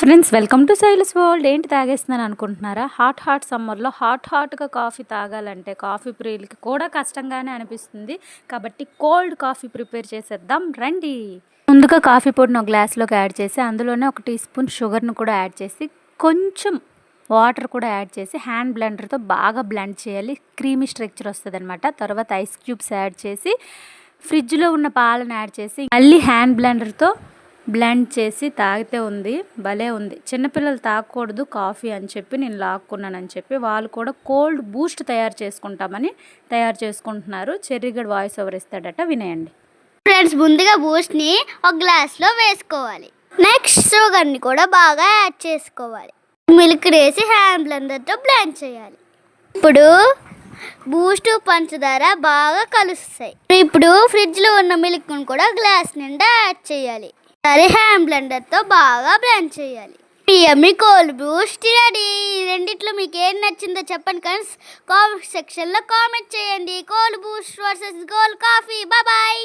Friends welcome to Silas world ఏంటి తాగేస్తున్నాను అనుకుంటున్నారా? హాట్ హాట్ సమ్మర్లో హాట్ హాట్గా కాఫీ తాగాలంటే కాఫీ ప్రియులకి కూడా కష్టంగానే అనిపిస్తుంది. కాబట్టి కోల్డ్ కాఫీ ప్రిపేర్ చేసేద్దాం. రండి. ముందుగా కాఫీ పొడిని ఒక గ్లాస్లోకి యాడ్ చేసి అందులోనే ఒక టీ స్పూన్ షుగర్ను కూడా యాడ్ చేసి కొంచెం వాటర్ కూడా యాడ్ చేసి హ్యాండ్ బ్లెండర్తో బాగా బ్లెండ్ చేయాలి. క్రీమీ స్ట్రక్చర్ వస్తుంది అనమాట తర్వాత ఐస్ క్యూబ్స్ యాడ్ చేసి ఫ్రిడ్జ్లో ఉన్న పాలను యాడ్ చేసి మళ్ళీ హ్యాండ్ బ్లెండర్తో బ్లెండ్ చేసి తాగితే ఉంది భలే ఉంది. చిన్నపిల్లలు తాగకూడదు కాఫీ అని చెప్పి నేను లాక్కున్నానని చెప్పి వాళ్ళు కూడా కోల్డ్ బూస్ట్ తయారు చేసుకుంటామని తయారు చేసుకుంటున్నారు. చెర్రీగడ్ వాయిస్ ఓవర్ ఇస్తాడట వినేయండి. ఫ్రెండ్స్ ముందుగా బూస్ట్ని ఒక గ్లాస్లో వేసుకోవాలి. నెక్స్ట్ షుగర్ని కూడా బాగా యాడ్ చేసుకోవాలి. మిల్క్ వేసి హ్యాండ్ బ్లెండర్తో బ్లెండ్ చేయాలి. ఇప్పుడు బూస్ట్ పంచదార బాగా కలుస్తాయి. ఇప్పుడు ఫ్రిడ్జ్లో ఉన్న మిల్క్ని కూడా గ్లాస్ నిండా యాడ్ చేయాలి. సరే హ్యాండ్ బ్లెండర్తో బాగా బ్లెండ్ చేయాలి. Yummy cold Boost ready. ఈ రెండిట్లో మీకు ఏం నచ్చిందో చెప్పండి కానీ కామెంట్ సెక్షన్లో కామెంట్ చేయండి. Cold Boost versus gold coffee bye